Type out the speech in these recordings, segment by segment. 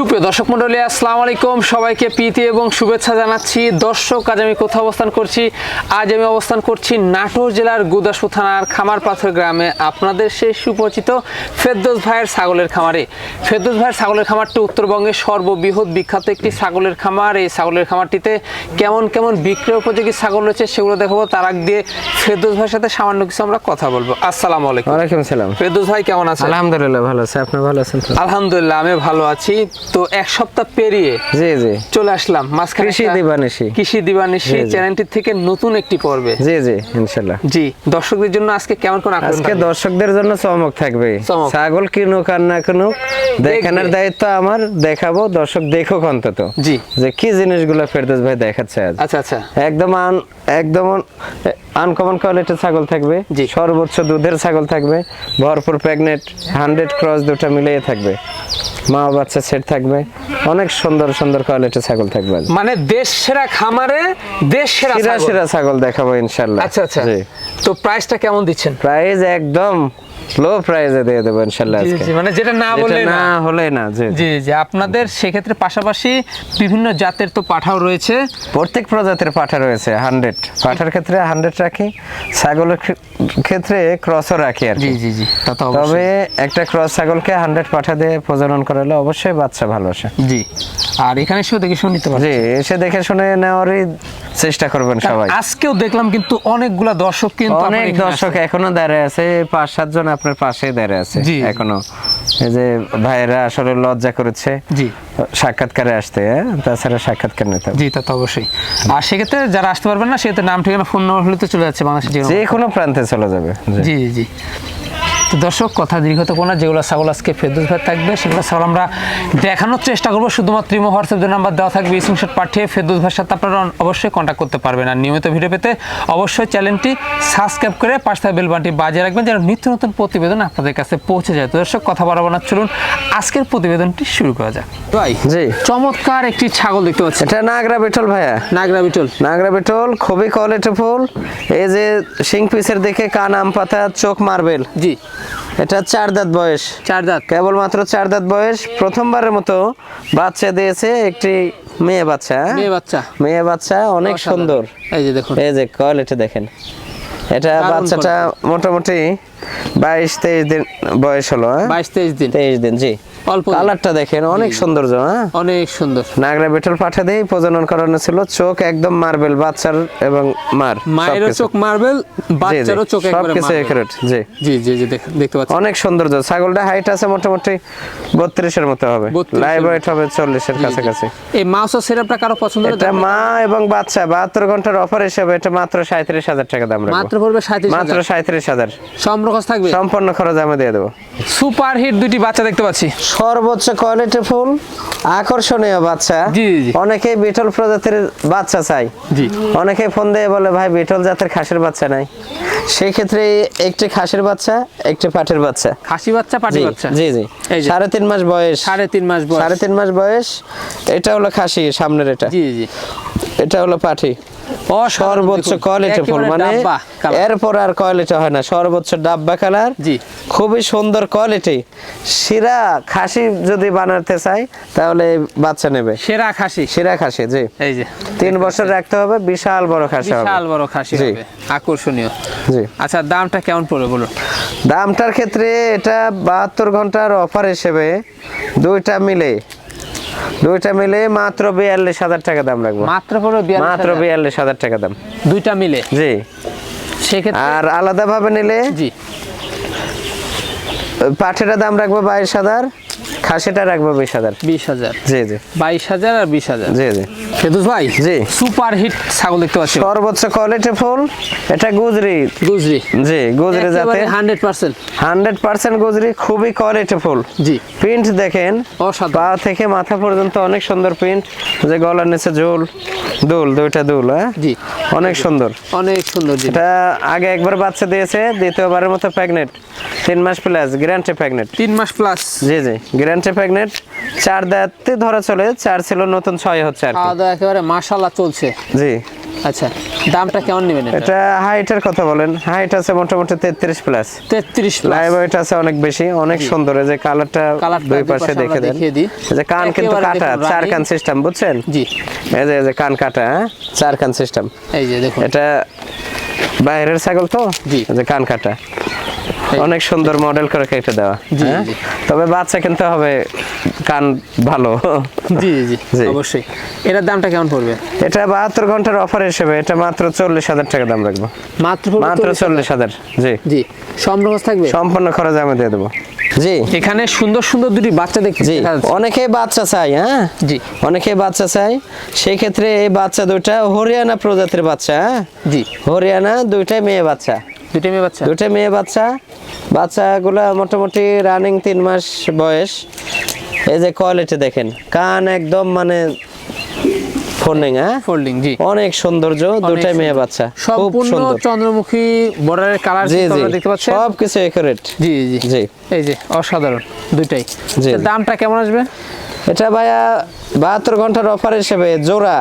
সুপ্রিয় দর্শক মন্ডলী আসসালামু আলাইকুম। সবাইকে প্রীতি এবং শুভেচ্ছা জানাচ্ছি। দর্শক আজ আমি কোথাও অবস্থান করছি? আজ আমি অবস্থান করছি নাটোর জেলার গুদাসু থানার খামার পাথর গ্রামে। আপনাদের সেই সুপরিচিত ফেরদোস ভাইয়ের ছাগলের খামারে। ফেরদোস ভাইয়ের ছাগলের খামারটি উত্তরবঙ্গের সর্ববৃহৎ বিখ্যাত একটি ছাগলের খামার। এই ছাগলের খামারটিতে কেমন কেমন বিক্রয় উপযোগী ছাগল রয়েছে সেগুলো দেখাবো। তার আগ দিয়ে ফেরদোস ভাইয়ের সাথে সামান্য কিছু আমরা কথা বলব। আসসালামু আলাইকুম। ওয়ালাইকুম সালাম ফেরদোস ভাই কেমন আছেন? আলহামদুলিল্লাহ ভালো আছে। আপনি ভালো আছেন আলহামদুলিল্লাহ আমি ভালো আছি। তো এক সপ্তাহ পেরিয়ে জি জি। চলে আসলাম। মাঝখানে কৃষি দিবানিশি। কৃষি দিবানিশি। চ্যানেলটি থেকে নতুন একটি পর্বে। জি জি ইনশাল্লাহ। জি দর্শকদের জন্য আজকে কেমন কোন আজকে দর্শকদের জন্য চমক থাকবে। ছাগল কিনুক আর না কিনুক দেখানোর দায়িত্ব আমার দেখাবো দর্শক দেখুক অন্তত। জি। যে কি জিনিসগুলো ফেরদৌস ভাই দেখাচ্ছে আজ। আচ্ছা আচ্ছা। একদম আন একদম আনকমন কোয়ালিটির ছাগল থাকবে। জি। সর্বোচ্চ দুধের ছাগল থাকবে। ভরপুর প্রেগনেন্ট হান্ড্রেড ক্রস দুটো মিলিয়ে থাকবে। মা বাচ্চা সেট থাকবে। অনেক সুন্দর সুন্দর কোয়ালিটির ছাগল থাকবে। মানে দেশ সেরা খামারে দেশ সেরা সেরা ছাগল। সেরা ছাগল দেখাবো ইনশাল্লাহ। আচ্ছা আচ্ছা। তো প্রাইসটা কেমন দিচ্ছেন? প্রাইস একদম লো প্রাইসে দিয়ে দেবো আজকে। মানে যেটা না বললে না হলে না জি জি। আপনাদের সেক্ষেত্রে পাশাপাশি বিভিন্ন জাতের তো পাঠাও রয়েছে। প্রত্যেক প্রজাতির পাঠা রয়েছে হান্ড্রেড পাঠার ক্ষেত্রে হান্ড্রেড রাখি ছাগলের ক্ষেত্রে ক্রসও রাখি আর জি জি জি তবে একটা ক্রস ছাগলকে হান্ড্রেড পাঠা দিয়ে প্রজনন করালে অবশ্যই বাচ্চা ভালো আসে। জি আর এখানে এসেও দেখে শুনে নিতে জি এসে দেখে শুনে নেওয়ারই চেষ্টা করবেন সবাই। আজকেও দেখলাম কিন্তু অনেকগুলা দর্শক কিন্তু অনেক দর্শক এখনও দাঁড়িয়ে আছে পাঁচ সাতজন আপনার পাশে দাঁড়িয়ে আছে। এখনও। এই যে ভাইয়েরা আসলে লজ্জা করেছে জি। সাক্ষাৎকারে আসতে হ্যাঁ? তাছাড়া সাক্ষাৎকার নিতে জি তা তো অবশ্যই। আর সেক্ষেত্রে যারা আসতে পারবেন না সেক্ষেত্রে নাম ঠিকানা ফোন নম্বর হলে তো চলে যাচ্ছে বাংলাদেশের যে কোনো প্রান্তে। চলে যাবে। জি জি জি। তো দর্শক কথা দীর্ঘত কোনো যেগুলো ছাগল আজকে ফেরদৌস ভাই থাকবে সেগুলো ছাগল আমরা দেখানোর চেষ্টা করব। শুধুমাত্র ইমো হোয়াটসঅ্যাপ নাম্বার দেওয়া থাকবে স্ক্রিনশট পাঠিয়ে ফেরদৌস ভাইয়ের সাথে আপনারা অবশ্যই কন্ট্যাক্ট করতে পারবেন। আর নিয়মিত ভিডিও পেতে অবশ্যই চ্যানেলটি সাবস্ক্রাইব করে পাশে থাকা বেল বাটনটি বাজিয়ে রাখবেন যেন নিত্য নতুন প্রতিবেদন আপনাদের কাছে পৌঁছে যায়। তো দর্শক কথা বাড়াবো না চলুন আজকের প্রতিবেদনটি শুরু করা যাক। ভাই জি। চমৎকার একটি ছাগল দেখতে পাচ্ছি। এটা নাগরা বেটল ভাইয়া। নাগরা বেটল নাগরা বেটল খুবই কোয়ালিটি ফুল। এই যে সিং পিসের দেখে কান আম পাতা চোখ মার্বেল। জি। এটা চার দাঁত বয়স। চার দাঁত। কেবলমাত্র চার দাঁত বয়স। প্রথমবারের মতো বাচ্চা দিয়েছে একটি মেয়ে বাচ্চা হ্যাঁ? মেয়ে বাচ্চা। মেয়ে বাচ্চা অনেক সুন্দর। এই যে দেখুন। এই যে কোয়ালিটি দেখেন। এটা বাচ্চাটা মোটামুটি বাইশ তেইশ দিন বয়স হলো হ্যাঁ? বাইশ তেইশ দিন। তেইশ দিন জি। অল্প কালারটা দেখেন অনেক সৌন্দর্য হ্যাঁ? অনেক সুন্দর। নাগরা বেটল পাঠা দিয়ে প্রজনন করানো ছিল চোখ একদম মার্বেল বাচ্চার এবং মার মায়েরও চোখ মার্বেল বাচ্চারও চোখ একবারে সবকিছু। জি। জি জি জি দেখতে পাচ্ছি। অনেক সৌন্দর্য। ছাগলটা হাইট আছে মোটামুটি বত্রিশের মতো হবে। লাইভ ওয়েট হবে চল্লিশের কাছাকাছি। এই মাউস আর সেটআপটা কারও পছন্দ হলে এটা মা এবং বাচ্চা বাহাত্তর ঘণ্টার অফার হিসেবে এটা মাত্র সাঁত্রিশ হাজার টাকা দাম রাখব। মাত্র পড়বে সাঁত্রিশ মাত্র সাঁত্রিশ হাজার। সম্রকস থাকবে? সম্পূর্ণ খরচ আমি দিয়ে দেবো। সুপার হিট দুটি বাচ্চা দেখতে পাচ্ছি। সর্বোচ্চ কোয়ালিটি ফুল আকর্ষণীয় বাচ্চা। জি, জি। অনেকেই বিটল প্রজাতির বাচ্চা চাই জি। অনেকে ফোন দিয়ে বলে ভাই বিটল জাতের খাসির বাচ্চা নাই। সেই ক্ষেত্রে একটি খাসির বাচ্চা একটি পাটের বাচ্চা। খাসি বাচ্চা পাটি জি বাচ্চা? জি জি। এই যে। সাড়ে তিন মাস বয়স। সাড়ে তিন মাস বয়স। সাড়ে তিন মাস বয়স। এটা হলো খাসি সামনের এটা। জি জি। এটা হলো পাঠি। কোয়ালিটি ফুল মানে এরপর আর কোয়ালিটি হয় না সর্বোচ্চ ডাব্বা কালার জি। খুবই সুন্দর কোয়ালিটি শিরা খাসি যদি বানাতে চাই তাহলে বাচ্চা নেবে। সেরা খাসি। শিরা খাসি জি। এই যে তিন বছর রাখতে হবে বিশাল বড় খাসি হবে। বিশাল বড় খাসি হবে আকর্ষণীয়। জি। আচ্ছা দামটা কেমন পড়বে বলুন? দামটার ক্ষেত্রে এটা বাহাত্তর ঘণ্টার অফার হিসেবে দুইটা মিলে দুইটা মিলে মাত্র বিয়াল্লিশ হাজার টাকা দাম রাখব। মাত্র মাত্র বিয়াল্লিশ হাজার টাকা দাম। দুইটা মিলে? জি। সেক্ষেত্রে আর আলাদাভাবে নিলে জি। পাঠের দাম রাখব বাইশ হাজার খাসিটা রাখব বিশ হাজার। বিশ হাজার। জি জি। বাইশ হাজার আর বিশ হাজার। জি জি। ফেদুস ভাই জি। সুপার হিট ছাগল দেখতে পাচ্ছি। সর্বোচ্চ কোয়ালিটি ফুল এটা গুজরি। গুজরি। জি গুজরি পার্সেন্ট হান্ড্রেড পার্সেন্ট গুজরি খুবই কোয়ালিটি ফুল। জি। প্রিন্ট দেখেন অসাধারণ। পা থেকে মাথা পর্যন্ত অনেক সুন্দর প্রিন্ট। যে গলার নিচে ঝুল দুল দুইটা দুল হ্যাঁ? জি। অনেক সুন্দর। অনেক সুন্দর জি। এটা আগে একবার বাচ্চা দিয়েছে দ্বিতীয়বারের মতো প্রেগনেন্ট তিন মাস প্লাস গ্যারান্টি প্রেগনেন্ট তিন মাস plus ji ji guarantee pregnant চার দাঁতে ধরা চলে চার ছিল নতুন ছয় হচ্ছে আর কি। খাওয়া দাওয়া একেবারে মাশাল্লাহ চলছে। জি। আচ্ছা দামটা কেমন নেবেন এটা? হাইটের কথা বলেন। হাইট আছে মোটামুটি তেত্রিশ প্লাস। তেত্রিশ লাইভ ওয়েট আছে অনেক বেশি অনেক সুন্দর। এই যে কালারটা দুই পাশে দেখে দেন। এই যে কান কিন্তু কাটা চার কান সিস্টেম বুঝছেন? জি। এই যে এই যে কান কাটা হ্যাঁ? চার কান সিস্টেম এই যে দেখুন। এটা বাইরের ছাগল তো? জি। এই যে কান কাটা। অনেক সুন্দর মডেল করে কেটে দেওয়া। জি, হ্যাঁ? তবে বাচ্চা কিনতে হবে কান ভালো। জি জি জি। অবশ্যই। এটার দামটা কেমন পড়বে? এটা বাহাত্তর ঘণ্টার অফার হিসেবে এটা মাত্র চল্লিশ হাজার টাকা দাম রাখব। মাত্র মাত্র 40,000 চল্লিশ হাজার জি। জি সম্পূর্ণ থাকবে? সম্পূর্ণ খরচ আমি দিয়ে দেবো। জি। এখানে সুন্দর সুন্দর দুটি বাচ্চা দেখতে জি। অনেকেই বাচ্চা চাই হ্যাঁ? জি। অনেকেই বাচ্চা চাই। সেই ক্ষেত্রে এই বাচ্চা দুইটা হরিয়ানা প্রজাতির বাচ্চা হ্যাঁ? জি। হরিয়ানা দুইটাই মেয়ে বাচ্চা। দুটি মেয়ে বাচ্চা? দুইটা মেয়ে বাচ্চা। বাচ্চাগুলা মোটামুটি রানিং তিন মাস বয়স। এই যে কোয়ালিটি দেখেন কান একদম মানে ফোর্নিং হ্যাঁ? ফোল্ডিং জি। অনেক সৌন্দর্য দুটাই মেয়ে বাচ্চা সম্পূর্ণ চন্দ্রমুখী বর্ডারের কালার জি জি। দেখতে পাচ্ছেন সব কিছু একুরেট জি জি। জি। এই যে অসাধারণ দুইটাই। জি। দামটা কেমন আসবে? এটা ভাইয়া বাহাত্তর ঘণ্টার অফার হিসেবে জোড়া।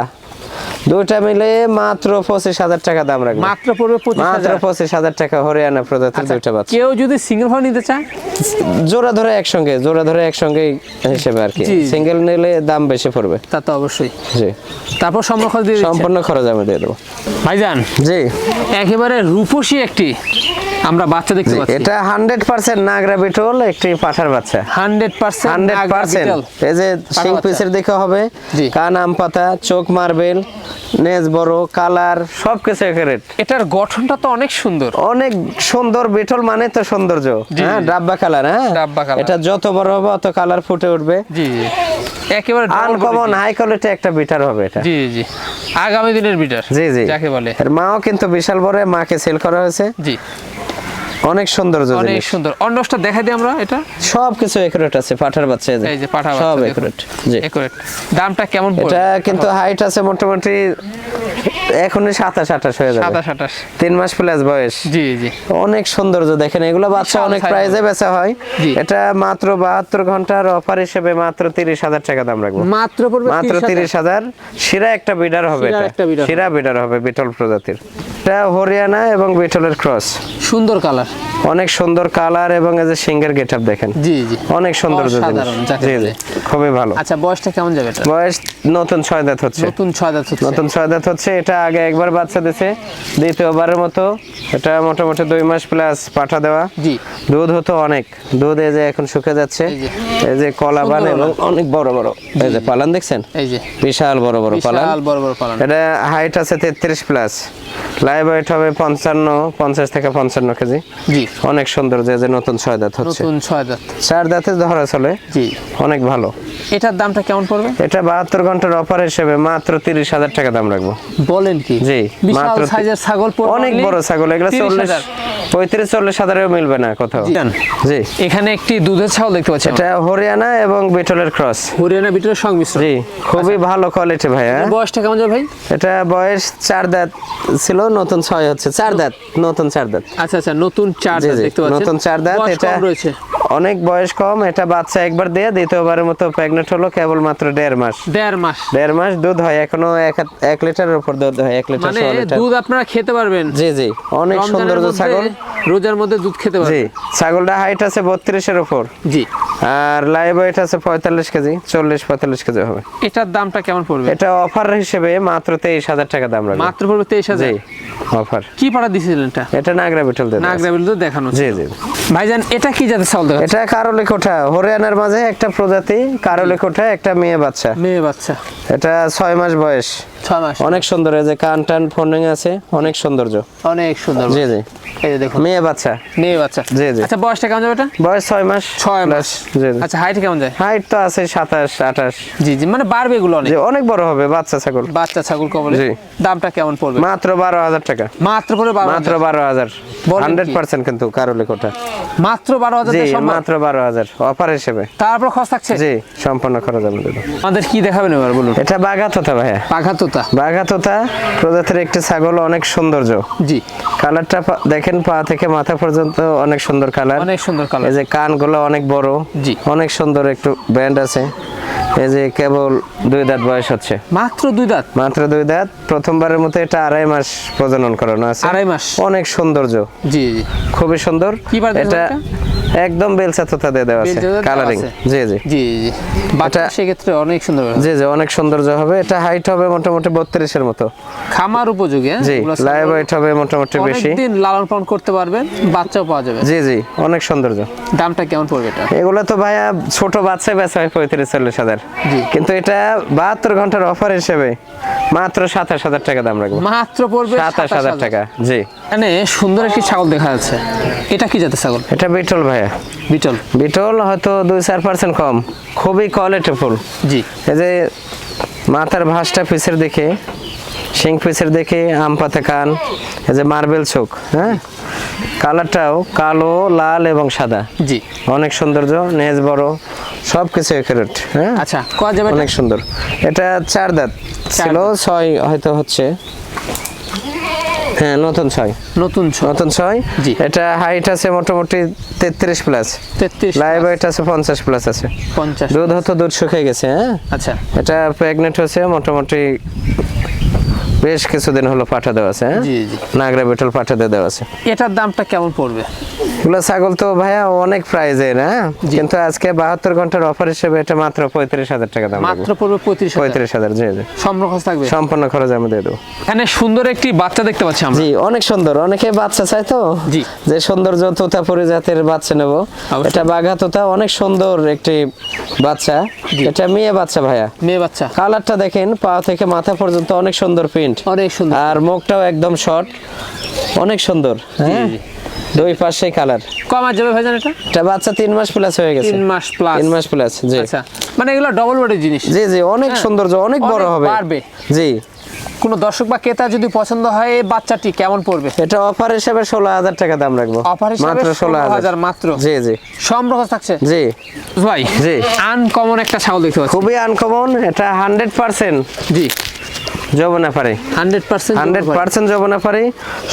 দুইটা মিলে মাত্র পঁচিশ হাজার টাকা দাম রাখবে। মাত্র পড়বে মাত্র পঁচিশ হাজার টাকা হরিয়ানা প্রজাতির দুইটা বাচ্চা। কেউ যদি সিঙ্গেল ভাবে নিতে চায়? জোড়া ধরে একসঙ্গে জোড়া ধরে একসঙ্গে হিসেবে আর কি। সিঙ্গেল নিলে দাম বেশি পড়বে। তা তো অবশ্যই। জি। তারপর সম্পূর্ণ খরচ দিয়ে। সম্পূর্ণ খরচ আমি দিয়ে দেবো। ভাইজান জি। একেবারে রূপসী একটি আমরা বাচ্চা দেখতে পাচ্ছি। এটা হান্ড্রেড পার্সেন্ট নাগরা বিটল একটি পাঠার বাচ্চা। হান্ড্রেড পার্সেন্ট হান্ড্রেড পার্সেন্ট এই যে সিং পিসের দিকে হবে। কান আম পাতা চোখ মার্বেল নেজ বড় কালার সব কিছু একারেট এটার গঠনটা তো অনেক সুন্দর। অনেক সুন্দর বিটল মানে তো সৌন্দর্য। হ্যাঁ ডাব্বা কালার হ্যাঁ? ডাব্বা colour। এটা যত বড় হবে অত কালার ফুটে উঠবে। জি জি। একেবারে আনকমন। হাই কোয়ালিটি একটা বিটার হবে এটা। জি জি। আগামী দিনের বিটার জি জি। যাকে বলে। এর মাও কিন্তু বিশাল বড় মাকে সেল করা হয়েছে। জি। অনেক সৌন্দর্য অনেক সুন্দর। অন্ডসটা দেখা দিই আমরা এটা। সব কিছু একুরেট আছে পাঠার বাচ্চা এই যে। যে পাঠা সব একুরেট জি। একুরেট দামটা কেমন পড়বে? এটা কিন্তু হাইট আছে মোটামুটি এখনই সাতাশ আঠাশ হয়ে যাবে। সাতাশ আঠাশ। তিন মাস প্লাস বয়স। জি জি। অনেক সৌন্দর্য দেখেন এগুলো বাচ্চা অনেক প্রাইজে বেচা হয়। এটা মাত্র বাহাত্তর ঘণ্টার অফার হিসেবে মাত্র তিরিশ হাজার টাকা দাম রাখব। মাত্র পড়বে মাত্র 30,000 তিরিশ হাজার। শিরা একটা বিডার হবে এটা। একটা বিডার বিডার হবে বিটল প্রজাতির। এটা হরিয়ানা এবং বিটলের ক্রস। সুন্দর কালার। অনেক সুন্দর কালার এবং এই যে সিঙ্গের গেট আপ দেখেন। জি জি। অনেক যাকে জি জি। খুবই ভালো। আচ্ছা বয়সটা কেমন যাবে এটা? বয়স নতুন ছয় দাঁত হচ্ছে। নতুন ছয় দাঁত হচ্ছে। নতুন ছয় দাঁত হচ্ছে এটা আগে একবার বাচ্চা দিছে দ্বিতীয়বারের মতো। এটা মোটামুটি দুই মাস প্লাস পাঠা দেওয়া। জি। দুধ হতো অনেক। দুধ এই যে এখন শুকে যাচ্ছে এই যে। কলা বান এবং অনেক বড় বড়। এই যে পালান দেখছেন? এই যে। বিশাল বড় বড় পালান। বিশাল বড় বড় পালন। এটা হাইট আছে তেত্রিশ প্লাস লাইভ ওয়েট হবে পঞ্চান্ন পঞ্চাশ থেকে পঞ্চান্ন কেজি। জি। অনেক সুন্দর যে যে নতুন ছয় দাঁত হচ্ছে। নতুন ছয় দাঁত। চার দাঁতে ধরা চলে। জি। অনেক ভালো। এটার দামটা কেমন পড়বে? এটা বাহাত্তর ঘণ্টার অফার হিসেবে মাত্র তিরিশ হাজার টাকা দাম রাখব। বলেন কি? জি মাত্র সাইজের ছাগল অনেক বড় ছাগল এগুলো চল্লিশ পঁয়ত্রিশ চল্লিশ হাজারেও মিলবে না কোথাও। জি। এখানে একটি দুধের ছাগল দেখতে পাচ্ছি এটা হরিয়ানা এবং বিটলের ক্রস হরিয়ানা বিটের সংমিশ্রণ। জি খুবই ভালো কোয়ালিটি ভাইয়া বয়সটা কেমন যাবে ভাই? এটা বয়স চার দাঁত ছিল নতুন ছয় হচ্ছে চার দাঁত নতুন চার দাঁত। আচ্ছা আচ্ছা নতুন চার দাঁত দেখতে পাচ্ছেন। নতুন চার দাঁত এটা রয়েছে। অনেক বয়স কম এটা বাচ্চা একবার দিয়ে দ্বিতীয়বারের মতো প্রেগনেন্ট হলো কেবল মাত্র দেড় মাস। দেড় মাস। দেড় মাস দুধ হয় এখনও এক লিটারের উপর দুধ হয় এক লিটার মানে দুধ আপনারা খেতে পারবেন। জি জি অনেক সৌন্দর্য ছাগল। রোজার মধ্যে দুধ খেতে জি ছাগলটা হাইট আছে বত্রিশের উপর। জি। আর লাইভ ওয়েট আছে পঁয়তাল্লিশ কেজি চল্লিশ পঁয়তাল্লিশ কেজি হবে। এটার দামটা কেমন পড়বে? এটা অফার হিসেবে মাত্র তেইশ হাজার টাকা দাম রাখবে। মাত্র পড়বে তেইশ হাজার? জি। অফার। কি পাড়া দিয়েছিলেন এটা? এটা নাগরা বিঠল দেন নাগরাবিল তো দেখানো জি। জি। ভাইজান এটা কি জাতের ছাগল দেখা এটা কারলে কোঠা। হরিয়ানার মাঝে একটা প্রজাতি কারলে কোঠা একটা মেয়ে বাচ্চা। মেয়ে বাচ্চা। এটা ছয় মাস বয়স। অনেক সুন্দর এই যে কান টান আছে অনেক সৌন্দর্য। অনেক সুন্দর জি জি। এই দেখুন। মেয়ে বাচ্চা। মেয়ে বাচ্চা। জি, জি। আচ্ছা বয়সটা কেমন যাবে এটা? বয়স ছয় মাস। ছয় মাস। জি জি। আচ্ছা হাইট কেমন যায়? হাইট তো আছে সাতাশ আঠাশ। জি জি মানে বাড়বে এগুলো অনেক। যে অনেক বড় হবে বাচ্চা ছাগল। বাচ্চা ছাগল কবলে। জি। দামটা কেমন পড়বে? মাত্র বারো হাজার টাকা। মাত্র পড়বে বারো মাত্র হাজার। বারো হাজার। বলেন হান্ড্রেড কি? পার্সেন্ট কিন্তু কারলি কোঠা মাত্র বারো হাজার জি মাত্র বারো হাজার। অফার হিসেবে। তারপর খরচ থাকছে? জি সম্পূর্ণ খরচ আমি দেবো আমাদের কি দেখাবেন এবার বলুন? এটা বাঘাত হতো ভাইয়া। পাখা তো তোতা প্রজাতির একটি ছাগল অনেক সৌন্দর্য। জি। কালারটা দেখেন পা থেকে মাথা পর্যন্ত অনেক সুন্দর কালার। অনেক সুন্দর কালার। এই যে কানগুলো অনেক বড় জি। অনেক সুন্দর একটু ব্যান্ড আছে। এই যে কেবল দুই দাঁত বয়স হচ্ছে। মাত্র দুই দাঁত? মাত্র দুই দাঁত। প্রথমবারের মতো এটা আড়াই মাস প্রজনন করানো আছে। আড়াই মাস। অনেক সৌন্দর্য। জি জি। খুবই সুন্দর। এটা? একদম তোতা দিয়ে দেওয়া আছে কালারিং জি জি। জি জি বাচ্চা এটা- সেক্ষেত্রে অনেক সুন্দর হবে। জি জি অনেক সৌন্দর্য হবে। এটা হাইট হবে মোটামুটি বত্রিশের মতো। খামার উপযোগী হ্যাঁ? জি লাইভ ওয়েট হবে মোটামুটি বেশি। অনেকদিন লালন পালন করতে পারবেন বাচ্চাও পাওয়া যাবে। জি জি অনেক সৌন্দর্য। দামটা কেমন পড়বে এটা? এগুলো তো ভাইয়া ছোট বাচ্চায় বেচা হয় পঁয়ত্রিশ চল্লিশ হাজার। জি। কিন্তু এটা বাহাত্তর ঘণ্টার অফার হিসেবে মাত্র সাতাশ হাজার টাকা দাম রাখব। মাত্র পড়বে সাতাশ হাজার টাকা জি। এখানে সুন্দর একটি ছাগল দেখা যাচ্ছে। এটা কি জাতের ছাগল? এটা বিটল ভাইয়া বিটল। বিটল হয়তো দুই চার পার্সেন্ট কম। খুবই কোয়ালিটিফুল জি। এই যে মাথার ভাঁজটা পিসের দেখে শিং পিসের দেখে আম পাতা কান এই যে মার্বেল চোখ হ্যাঁ? কালারটাও কালো লাল এবং সাদা। জি। অনেক সৌন্দর্য নেজ বড় সব কিছু একুরেট হ্যাঁ? আচ্ছা কয়া যাবে অনেক সুন্দর। এটা চার দাঁত। ছিল ছয় হয়তো হচ্ছে। হ্যাঁ নতুন ছয়। নতুন নতুন ছয়? জি। এটা হাইট আছে মোটামুটি তেত্রিশ প্লাস তেত্রিশ লাইভ ওয়েট আছে পঞ্চাশ প্লাস আছে। পঞ্চাশ দুধ হতো দুধ শুকিয়ে গেছে হ্যাঁ? আচ্ছা। এটা প্রেগনেন্ট হয়েছে মোটামুটি বেশ কিছুদিন হলো পাঠা দেওয়া আছে হ্যাঁ? জি জি। নাগরা বেটল পাঠা দিয়ে দেওয়া আছে। এটার দামটা কেমন পড়বে? এগুলো ছাগল তো ভাইয়া অনেক প্রাইজের হ্যাঁ? কিন্তু আজকে বাহাত্তর ঘণ্টার অফার হিসেবে এটা মাত্র পঁয়ত্রিশ হাজার টাকা দাম মাত্র পড়বে পঁয়ত্রিশ পঁয়ত্রিশ হাজার জি জি। সম্পর্ক থাকবে? সম্পূর্ণ খরচ আমি দিয়ে দেবো। এখানে সুন্দর একটি বাচ্চা দেখতে পাচ্ছি আমরা। জি অনেক সুন্দর। অনেকে বাচ্চা চায় তো? জি। যে সৌন্দর্য তোতাপুরি জাতের বাচ্চা নেব। এটা বাঘা তোতা অনেক সুন্দর একটি বাচ্চা। এটা মেয়ে বাচ্চা ভাইয়া। মেয়ে বাচ্চা। কালারটা দেখেন পা থেকে মাথা পর্যন্ত অনেক সুন্দর প্রিন্ট অনেক সুন্দর। আর মুখটাও একদম শর্ট অনেক সুন্দর। হ্যাঁ। দুই পাশে কালার কমা যাবে ভাইজান এটা? এটা বাচ্চা তিন মাস প্লাস হয়ে গেছে। তিন মাস প্লাস তিন মাস প্লাস জি। আচ্ছা। মানে এগুলো ডবল বডির জিনিস। জি জি অনেক হ্যাঁ। সৌন্দর্য অনেক বড় হবে। বাড়বে। জি। কোনো দর্শক বা ক্রেতা যদি পছন্দ হয় এই বাচ্চাটি কেমন পড়বে? এটা অফার হিসেবে ষোলো হাজার টাকা দাম রাখব। অফার হিসাবে মাত্র ষোলো 16,000 হাজার। মাত্র। জি জি। সম্পর্ক থাকছে? জি। ভাই জি। আনকমন একটা ছাগল দেখতে পাচ্ছি। খুবই আনকমন এটা হান্ড্রেড পার্সেন্ট জি। যৌবনা পারে? হান্ড্রেড পার্সেন্ট হান্ড্রেড পার্সেন্ট যবনা পারে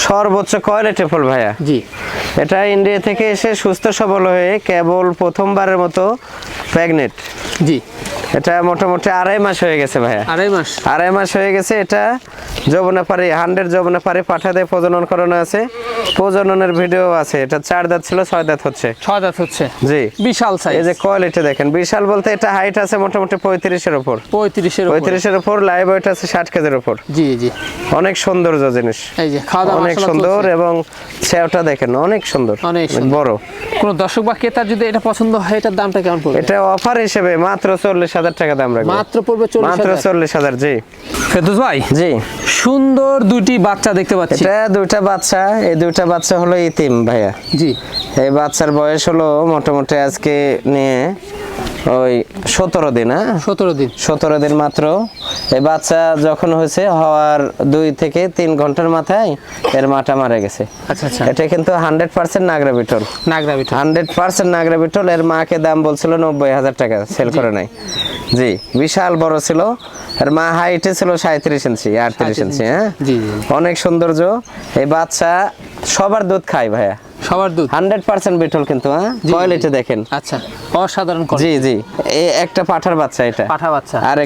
সর্বোচ্চ কোয়ালিটি ফুল ভাইয়া? জি। এটা ইন্ডিয়া থেকে এসে সুস্থ সবল হয়ে কেবল প্রথমবারের মতো প্রেগনেন্ট। জি। এটা মোটামুটি আড়াই মাস হয়ে গেছে ভাইয়া। আড়াই মাস। আড়াই মাস হয়ে গেছে এটা যৌবনা পারে হান্ড্রেড যৌবনা পারে পাঠা দিয়ে প্রজনন করানো আছে। প্রজননের ভিডিও আছে এটা চার দাঁত ছিল ছয় দাঁত হচ্ছে। ছয় দাঁত হচ্ছে। জি। বিশাল সাইজ এই যে কোয়ালিটি দেখেন বিশাল বলতে এটা হাইট আছে মোটামুটি পঁয়ত্রিশের উপর। পঁয়ত্রিশের। পঁয়ত্রিশের উপর লাইভ ওয়েট আছে ষাট কেজির উপর। জি জি। অনেক সৌন্দর্য জিনিস। এই যে খাওয়া দাওয়া অনেক মাশাআল্লাহ সুন্দর চলছে। এবং সেওটা দেখেন অনেক সুন্দর। অনেক সুন্দর। বড়। কোনো দর্শক বা ক্রেতা যদি এটা পছন্দ হয় এটার দামটা কেমন পড়বে? এটা অফার হিসেবে মাত্র চল্লিশ হাজার টাকা দাম রাখব। মাত্র পড়বে চল্লিশ মাত্র হাজার। চল্লিশ হাজার জি। ফেরদৌস ভাই? জি। সুন্দর দুটি বাচ্চা দেখতে পাচ্ছি। এটা দুইটা বাচ্চা এই দুইটা বাচ্চা হলো ইতিম ভাইয়া। জি। এই বাচ্চার বয়স হলো মোটামুটি আজকে নিয়ে ওই সতেরো দিন হ্যাঁ? সতেরো দিন। সতেরো দিন মাত্র। এই বাচ্চা যখন হয়েছে হওয়ার দুই থেকে তিন ঘণ্টার মাথায় এর মাটা মারা গেছে। আচ্ছা আচ্ছা। এটা কিন্তু হান্ড্রেড পার্সেন্ট নাগরা বিটল নাগরা বিটা হান্ড্রেড পার্সেন্ট নাগরা বিটল এর মাকে দাম বলছিল নব্বই হাজার টাকা সেল করে নাই। জি বিশাল বড় ছিল। এর মা হাইটে ছিল সাঁত্রিশ ইঞ্চি আটত্রিশ ইঞ্চি হ্যাঁ? অনেক সৌন্দর্য। এই বাচ্চা সবার দুধ খায় ভাইয়া। সবার দুধ? হান্ড্রেড পার্সেন্ট বিটল কিন্তু হ্যাঁ? জি। কোয়ালিটি দেখেন। আচ্ছা অসাধারণ। জি জি। এই একটা পাঠার বাচ্চা এটা। পাঠা বাচ্চা। আর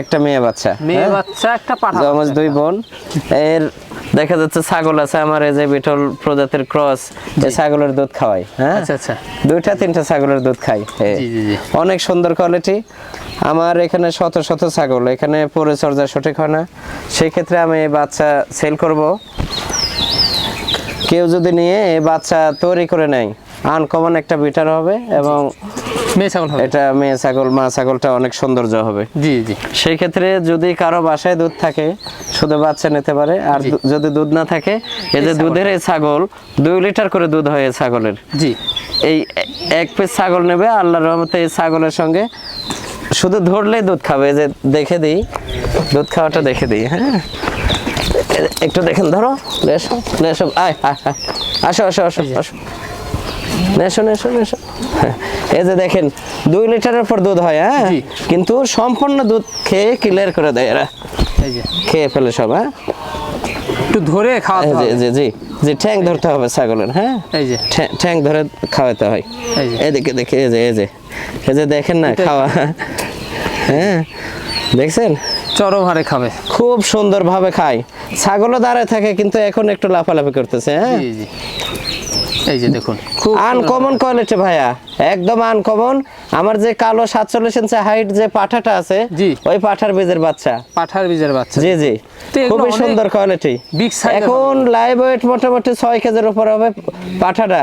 একটা মেয়ে বাচ্চা মেয়ে হ্যাঁ? বাচ্চা একটা পাঠা দুই বোন। এর দেখা যাচ্ছে ছাগল আছে আমার এই যে বিটল প্রজাতির ক্রস এই ছাগলের দুধ খাওয়াই হ্যাঁ? আচ্ছা আচ্ছা। দুইটা তিনটা ছাগলের দুধ খাই জি, জি, জি। অনেক সুন্দর কোয়ালিটি আমার এখানে শত শত ছাগল এখানে পরিচর্যা সঠিক হয় না। সেই ক্ষেত্রে আমি এই বাচ্চা সেল করব। কেউ যদি নিয়ে এই বাচ্চা তৈরি করে নেয় আনকমন একটা বিটার হবে এবং মেয়ে ছাগল হবে? এটা মেয়ে ছাগল মা ছাগলটা অনেক সৌন্দর্য হবে। জি জি। সেই ক্ষেত্রে যদি কারও বাসায় দুধ থাকে শুধু বাচ্চা নিতে পারে আর যদি দুধ না থাকে এই যে দুধের এই ছাগল দুই লিটার করে দুধ হয় এই ছাগলের। জি। এই এক পিস ছাগল নেবে আল্লাহর রহমতে এই ছাগলের সঙ্গে শুধু ধরলেই দুধ খাবে। যে দেখে দিই দুধ খাওয়াটা দেখে দিই হ্যাঁ? একটু দেখেন ধরো আয় আয় আয়। আসো আসো আসো আসো। নেশো নেশো নেশো এই যে দেখেন দুই লিটারের পর দুধ হয় হ্যাঁ? কিন্তু সম্পূর্ণ দুধ খেয়ে ক্লিয়ার করে দেয় এরা। খেয়ে ফেলে সব হ্যাঁ? একটু ধরে খাওয়াতে হবে। জি জি জি ঠ্যাং ধরতে হবে ছাগলের হ্যাঁ? এই যে। ঠ্যাং- ধরে খাওয়াতে হয়। এদিকে দেখে এই যে এই যে। এই যে দেখেন না খাওয়া। হ্যাঁ? দেখছেন? চরম হারে খাবে। খুব সুন্দরভাবে খায়। ছাগলও দাঁড়ায় থাকে কিন্তু এখন একটু লাফালাফি করতেছে হ্যাঁ? এই যে দেখুন খুব আনকমন কোয়ালিটি ভাইয়া একদম আনকমন আমার যে কালো সাতচল্লিশ ইঞ্চি হাইট যে পাঠাটা আছে জি। ওই পাঠার বীজের বাচ্চা। পাঠার বীজের বাচ্চা। জি জি। খুবই সুন্দর কোয়ালিটি এখন লাইভ ওয়েট মোটামুটি ছয় কেজির উপর হবে পাঠাটা।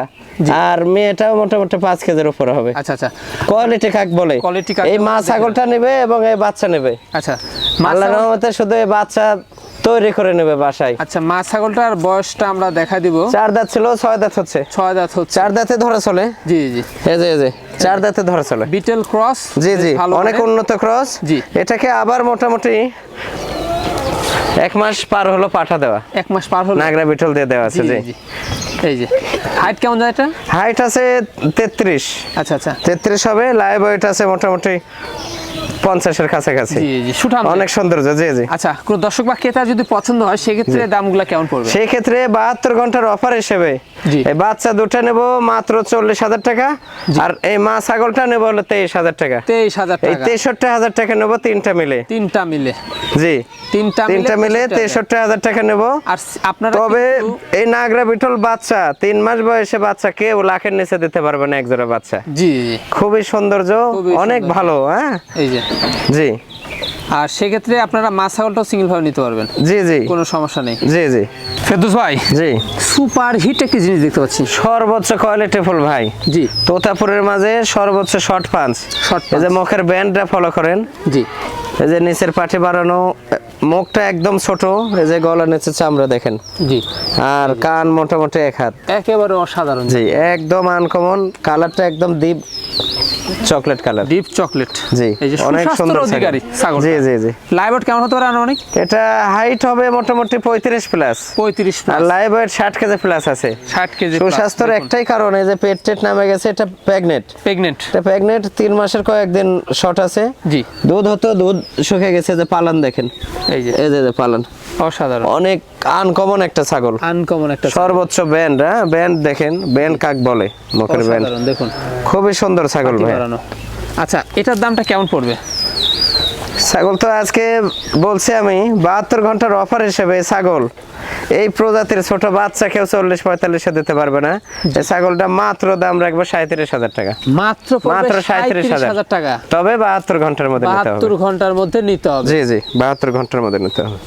আর মেয়েটাও মোটামুটি পাঁচ কেজির উপর হবে। আচ্ছা আচ্ছা। কোয়ালিটি কাক বলে? কাকে এই মা। ছাগলটা নেবে এবং এই বাচ্চা নেবে। আচ্ছা। আল্লাহ মা রহমতে শুধু এই বাচ্চা তৈরি করে নেবে বাসায়। আচ্ছা মা ছাগলটার বয়সটা আমরা দেখা দিব। চার দাঁত ছিল ছয় দাঁত হচ্ছে। ছয় দাঁত হচ্ছে। চার দাঁতে ধরা চলে? জি জি। এই যে এই যে চার দাঁতে ধরা চলে। বিটেল ক্রস জি জি অনেক উন্নত ক্রস জি। এটাকে আবার মোটামুটি এক মাস পার হলো পাঠা দেওয়া। এক মাস পার হলো। নাগরা বিঠল দিয়ে দেওয়া আছে জি এই যে হাইট কেমন যায় এটা? হাইট আছে তেত্রিশ। আচ্ছা আচ্ছা। তেত্রিশ হবে লাইভ ওয়েট আছে মোটামুটি পঞ্চাশের কাছাকাছি। অনেক সৌন্দর্য জি জি। আচ্ছা কোন দর্শক বা ক্রেতা যদি পছন্দ হয় সেক্ষেত্রে দামগুলো কেমন পড়বে? সেই ক্ষেত্রে বাহাত্তর ঘণ্টার অফার হিসেবে। এই বাচ্চা দুটা নেব মাত্র চল্লিশ হাজার টাকা আর এই মা ছাগলটা নেব হলো তেইশ হাজার টাকা। তেইশ হাজার এই তেষট্টি হাজার টাকা নেব তিনটা মিলে। তিনটা মিলে। জি। তিনটা তিনটা মিলে 63,000 তেষট্টি হাজার টাকা নেব। আর আপনারা তবে এই নাগরা বিঠল বাচ্চা তিন মাস বয়সে বাচ্চা কেউ লাখের নিচে দিতে পারবে না একজোড়া বাচ্চা। জি জি খুবই সৌন্দর্য অনেক ভালো হ্যাঁ? এই যে। জি। আর সেক্ষেত্রে আপনারা মা ছাগলটাও সিঙ্গেল ভাবে নিতে পারবেন। জি জি। কোনো সমস্যা নেই। জি জি। ফেরদুস ভাই জি। সুপার হিট একটি জিনিস দেখতে পাচ্ছি। সর্বোচ্চ কোয়ালিটি ফুল ভাই। জি। তোতাপুরের মাঝে সর্বোচ্চ শর্ট পাঞ্চ শর্ট এই যে মুখের ব্যান্ডটা ফলো করেন। জি। এই যে নিচের পাঠে বাড়ানো মুখটা একদম ছোট। এই যে গলা নিচে চামড়া দেখেন। জি। আর কান মোটামুটি এক হাত। একেবারে অসাধারণ। জি একদম আনকমন কালারটা একদম deep chocolate colour. Deep chocolate. জি এই যে অনেক সুন্দর অধিকারী ছাগল। জি জি জি। লাইভ কেমন হতে পারে আনুমানিক? এটা হাইট হবে মোটামুটি পঁয়ত্রিশ প্লাস পঁয়ত্রিশ আর লাইভ ওয়েট ষাট কেজি প্লাস আছে। ষাট কেজি সুস্বাস্থ্যের একটাই কারণ এই যে পেট টেট নামে গেছে এটা প্রেগনেন্ট প্রেগনেন্ট এটা প্রেগনেন্ট তিন মাসের কয়েকদিন শর্ট আছে। জি। দুধ হতো দুধ শুকে গেছে যে পালন দেখেন। এই যে এই যে পালন। অসাধারণ। অনেক আনকমন একটা ছাগল। আনকমন একটা সর্বোচ্চ ব্যান্ড হ্যাঁ? ব্যান্ড দেখেন ব্যান্ড কাক বলে মুখের ব্যান্ড দেখুন। খুবই সুন্দর ছাগল ভাই। আচ্ছা এটার দামটা কেমন পড়বে? ছাগল তো আজকে বলছি আমি বাহাত্তর ঘণ্টার অফার হিসেবে এই ছাগল। এই প্রজাতির ছোট বাচ্চা কেউ চল্লিশ পঁয়তাল্লিশে দিতে পারবে না। এই ছাগলটা মাত্র দাম রাখব সাঁত্রিশ হাজার টাকা। মাত্র মাত্র সাঁত্রিশ হাজার। হাজার টাকা। তবে বাহাত্তর ঘণ্টার মধ্যে বাহাত্তর ঘণ্টার মধ্যে নিতে হবে। জি জি বাহাত্তর ঘণ্টার মধ্যে নিতে হবে।